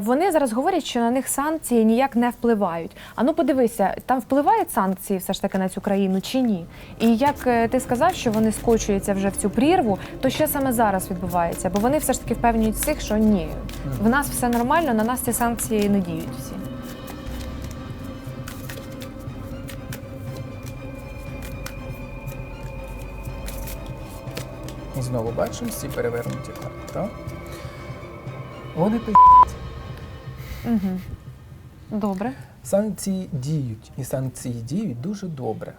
Вони зараз говорять, що на них санкції ніяк не впливають. А ну подивися, там впливають санкції все ж таки на цю країну чи ні? І як е, ти сказав, що вони скочуються вже в цю прірву, то що саме зараз відбувається? Бо вони все ж таки впевнюють всіх, що ні, в нас все нормально, на нас ці санкції не діють всі. Знову бачимо всі перевернуті карти, так? Вони пи***. Угу. Добре. Санкції діють, і санкції діють дуже добре.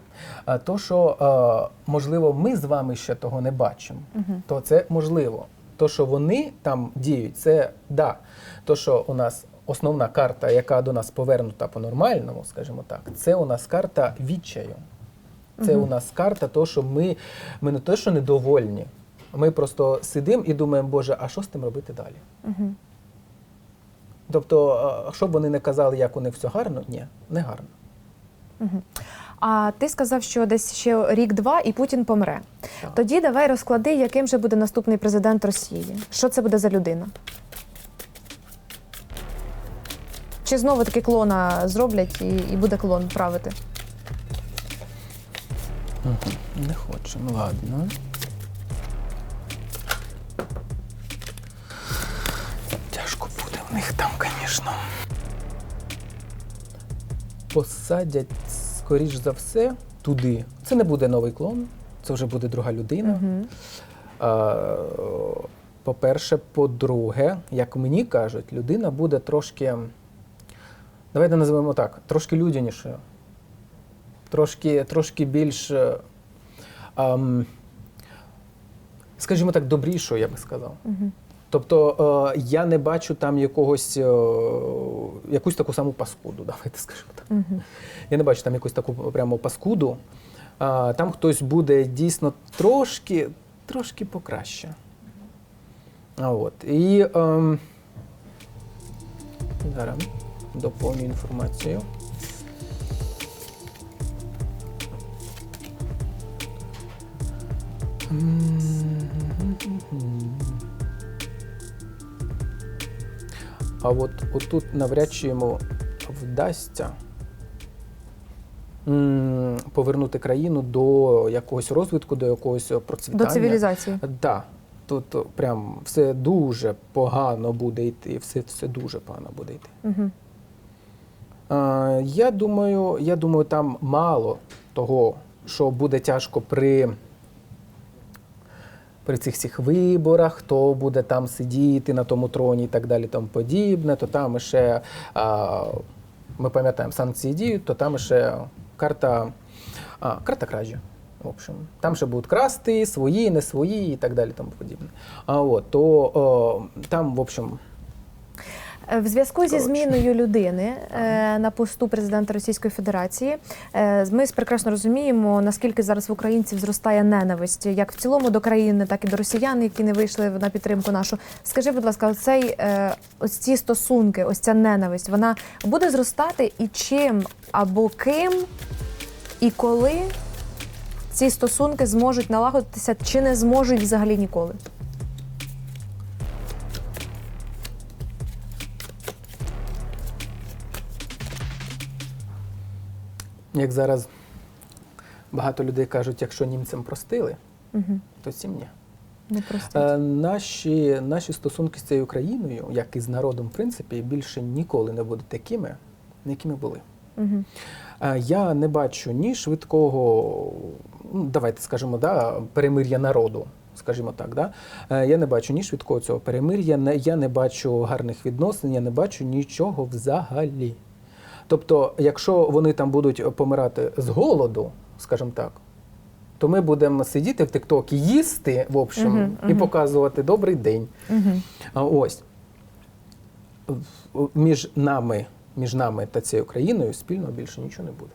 А то, що можливо, ми з вами ще того не бачимо, Угу. то це можливо. То, що вони там діють, це да. То, що у нас основна карта, яка до нас повернута по-нормальному, скажімо так, це у нас карта відчаю. Це Мгм. у нас карта, то, що ми, ми не те, що недовольні. Ми просто сидимо і думаємо, Боже, а що з тим робити далі? Угу. Тобто, е, щоб вони не казали, як у них все гарно, ні, не гарно. Угу. А ти сказав, що десь ще рік-два і Путін помре. Так. Тоді давай розклади, яким же буде наступний президент Росії. Що це буде за людина? Чи знову таки клона зроблять і, і буде клон правити? Не хочу, ну ладно. Посадять, скоріш за все, туди. Це не буде новий клон, це вже буде друга людина. Угу. А, По-перше, по-друге, як мені кажуть, людина буде трошки, давайте називаємо так, трошки людянішою, трошки, трошки більш, е, ам, скажімо так, добрішою, я би сказав. Угу. Тобто е, я не бачу там якогось, е, якусь таку саму паскуду, давайте скажемо так. Угу. Я не бачу там якусь таку прямо паскуду. А, там хтось буде дійсно трошки, трошки покраще. А от. І ем, зараз доповню інформацію. А от отут навряд чи йому вдасться м, повернути країну до якогось розвитку, до якогось процвітання. До цивілізації. Так. Тут прям все дуже погано буде йти, все, все дуже погано буде йти. Угу. Е, я думаю, я думаю, там мало того, що буде тяжко при, при цих всіх виборах, хто буде там сидіти на тому троні і так далі, тому подібне, то там ще, ми пам'ятаємо, санкції діють, то там ще карта, а, карта кражі. В общем, там ще будуть красти свої, не свої і так далі, тому подібне. А от то о, там, в общем, В зв'язку зі зміною людини е, на посту президента Російської Федерації е, ми прекрасно розуміємо, наскільки зараз в українців зростає ненависть, як в цілому до країни, так і до росіян, які не вийшли на підтримку нашу. Скажи, будь ласка, оцей е, ось ці стосунки, ось ця ненависть, вона буде зростати і чим або ким, і коли ці стосунки зможуть налагодитися, чи не зможуть взагалі ніколи? Як зараз багато людей кажуть, якщо німцям простили, Угу. то цим ні. Не. Е, наші, наші стосунки з цією країною, як і з народом, в принципі, більше ніколи не будуть такими, якими були. Угу. Я не бачу ні швидкого, ну, давайте скажемо, да, перемир'я народу. Скажімо так, да? Е, я не бачу ні швидкого цього перемир'я, я не бачу гарних відносин, я не бачу нічого взагалі. Тобто, якщо вони там будуть помирати з голоду, скажімо так, то ми будемо сидіти в Тиктокі, їсти, в общем, Мгм, і мгм. показувати добрий день. Uh -huh. ось між нами, між нами та цією країною спільно більше нічого не буде.